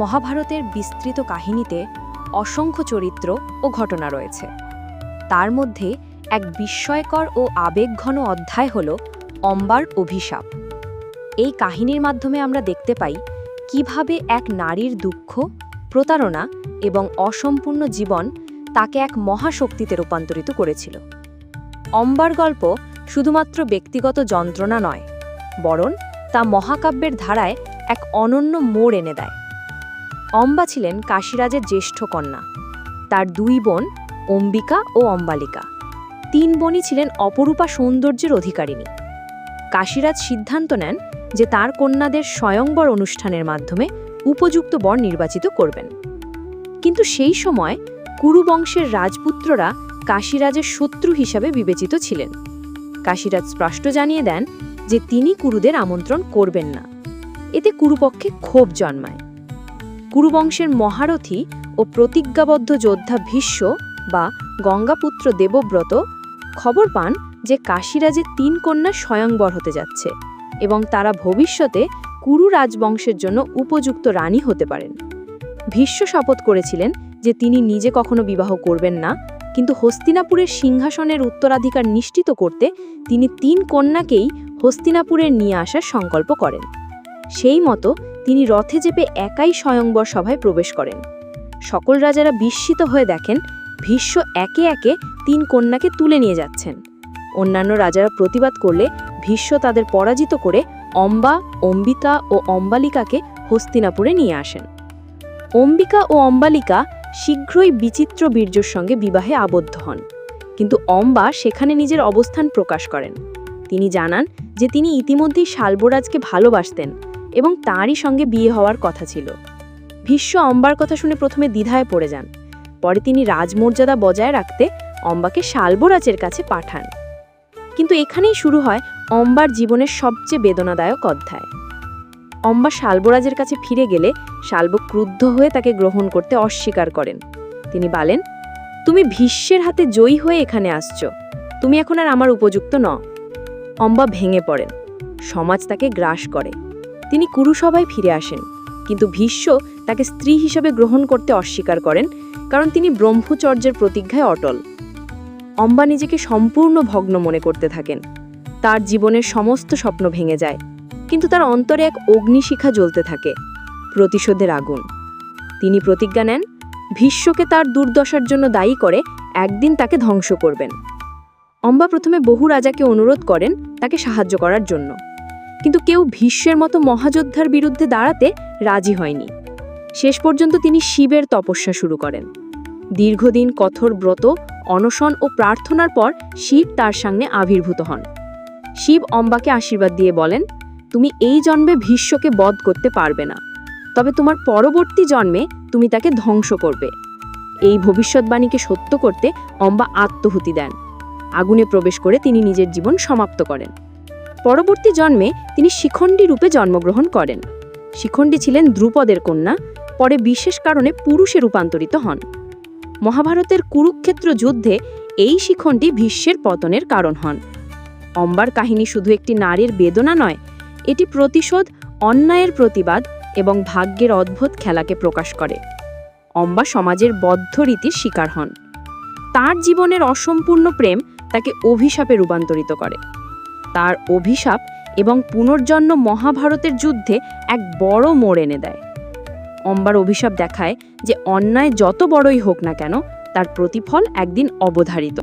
মহাভারতের বিস্তৃত কাহিনীতে অসংখ্য চরিত্র ও ঘটনা রয়েছে। তার মধ্যে এক বিস্ময়কর ও আবেগঘন অধ্যায় হল অম্বার অভিশাপ। এই কাহিনীর মাধ্যমে আমরা দেখতে পাই কীভাবে এক নারীর দুঃখ, প্রতারণা এবং অসম্পূর্ণ জীবন তাকে এক মহাশক্তিতে রূপান্তরিত করেছিল। অম্বার গল্প শুধুমাত্র ব্যক্তিগত যন্ত্রণা নয়, বরং তা মহাকাব্যের ধারায় এক অনন্য মোড় এনে দেয়। অম্বা ছিলেন কাশীরাজের জ্যেষ্ঠ কন্যা। তার দুই বোন, অম্বিকা ও অম্বালিকা। তিন বোনই ছিলেন অপরূপা সৌন্দর্যের অধিকারিণী। কাশীরাজ সিদ্ধান্ত নেন যে তার কন্যাদের স্বয়ংবর অনুষ্ঠানের মাধ্যমে উপযুক্ত বর নির্বাচিত করবেন। কিন্তু সেই সময় কুরু বংশের রাজপুত্ররা কাশীরাজের শত্রু হিসাবে বিবেচিত ছিলেন। কাশীরাজ স্পষ্ট জানিয়ে দেন যে তিনি কুরুদের আমন্ত্রণ করবেন না। এতে কুরুপক্ষে ক্ষোভ জন্মায়। কুরুবংশের মহারথী ও প্রতিজ্ঞাবদ্ধ যোদ্ধা ভীষ্ম বা গঙ্গাপুত্র দেবব্রত খবর পান যে কাশীরাজের তিন কন্যা স্বয়ংবর হতে যাচ্ছে এবং তারা ভবিষ্যতে কুরু রাজবংশের জন্য উপযুক্ত রানী হতে পারেন। ভীষ্ম শপথ করেছিলেন যে তিনি নিজে কখনো বিবাহ করবেন না, কিন্তু হস্তিনাপুরের সিংহাসনের উত্তরাধিকার নিশ্চিত করতে তিনি তিন কন্যাকেই হস্তিনাপুরে নিয়ে আসার সংকল্প করেন। সেই মতো তিনি রথে চেপে একাই স্বয়ংবর সভায় প্রবেশ করেন। সকল রাজারা বিস্মিত হয়ে দেখেন, ভীষ্ম একে একে তিন কন্যাকে তুলে নিয়ে যাচ্ছেন। অন্যান্য রাজারা প্রতিবাদ করলে ভীষ্ম তাদের পরাজিত করে অম্বা, অম্বিকা ও অম্বালিকাকে হস্তিনাপুরে নিয়ে আসেন। অম্বিকা ও অম্বালিকা শীঘ্রই বিচিত্র বীর্যর সঙ্গে বিবাহে আবদ্ধ হন, কিন্তু অম্বা সেখানে নিজের অবস্থান প্রকাশ করেন। তিনি জানান যে তিনি ইতিমধ্যেই শালবরাজকে ভালোবাসতেন এবং তাঁরই সঙ্গে বিয়ে হওয়ার কথা ছিল। ভীষ্ম অম্বার কথা শুনে প্রথমে দ্বিধায় পড়ে যান। পরে তিনি রাজমর্যাদা বজায় রাখতে অম্বাকে শালবরাজের কাছে পাঠান। কিন্তু এখানেই শুরু হয় অম্বার জীবনের সবচেয়ে বেদনাদায়ক অধ্যায়। অম্বা শালবরাজের কাছে ফিরে গেলে শালব ক্রুদ্ধ হয়ে তাকে গ্রহণ করতে অস্বীকার করেন। তিনি বলেন, তুমি ভীষ্মের হাতে জয়ী হয়ে এখানে আসছ। তুমি এখন আর আমার উপযুক্ত ন অম্বা ভেঙে পড়েন। সমাজ তাকে গ্রাস করে। তিনি কুরুসভায় ফিরে আসেন, কিন্তু ভীষ্ম তাকে স্ত্রী হিসেবে গ্রহণ করতে অস্বীকার করেন, কারণ তিনি ব্রহ্মচর্যের প্রতিজ্ঞায় অটল। অম্বা নিজেকে সম্পূর্ণ ভগ্ন মনে করতে থাকেন। তার জীবনের সমস্ত স্বপ্ন ভেঙে যায়, কিন্তু তার অন্তরে এক অগ্নিশিখা জ্বলতে থাকে, প্রতিশোধের আগুন। তিনি প্রতিজ্ঞা নেন, ভীষ্মকে তার দুর্দশার জন্য দায়ী করে একদিন তাকে ধ্বংস করবেন। অম্বা প্রথমে বহু রাজাকে অনুরোধ করেন তাকে সাহায্য করার জন্য। কিন্তু কেউ ভীষ্মের মতো মহাযোদ্ধার বিরুদ্ধে দাঁড়াতে রাজি হয়নি। শেষ পর্যন্ত তিনি শিবের তপস্যা শুরু করেন। দীর্ঘদিন কঠোর ব্রত, অনশন ও প্রার্থনার পর শিব তার সামনে আবির্ভূত হন। শিব অম্বাকে আশীর্বাদ দিয়ে বলেন, তুমি এই জন্মে ভীষ্মকে বধ করতে পারবে না। তবে তোমার পরবর্তী জন্মে তুমি তাকে ধ্বংস করবে। এই ভবিষ্যৎবাণীকে সত্য করতে অম্বা আত্মহুতি দেন। আগুনে প্রবেশ করে তিনি নিজের জীবন সমাপ্ত করেন। পরবর্তী জন্মে তিনি শিখণ্ডী রূপে জন্মগ্রহণ করেন। শিখণ্ডী ছিলেন দ্রুপদের কন্যা, পরে বিশেষ কারণে পুরুষে রূপান্তরিত হন। মহাভারতের কুরুক্ষেত্র যুদ্ধে এই শিখণ্ডী ভীষ্মের পতনের কারণ হন। অম্বার কাহিনী শুধু একটি নারীর বেদনা নয়, এটি প্রতিশোধ, অন্যায়ের প্রতিবাদ এবং ভাগ্যের অদ্ভুত খেলাকে প্রকাশ করে। অম্বা সমাজের বদ্ধ রীতির শিকার হন। তার জীবনের অসম্পূর্ণ প্রেম তাকে অভিশাপে রূপান্তরিত করে। তার অভিশাপ এবং পুনর্জন্ম মহাভারতের যুদ্ধে এক বড় মোড় এনে দেয়। অম্বার অভিশাপ দেখায় যে অন্যায় যত বড়ই হোক না কেন, তার প্রতিফল একদিন অবধারিত।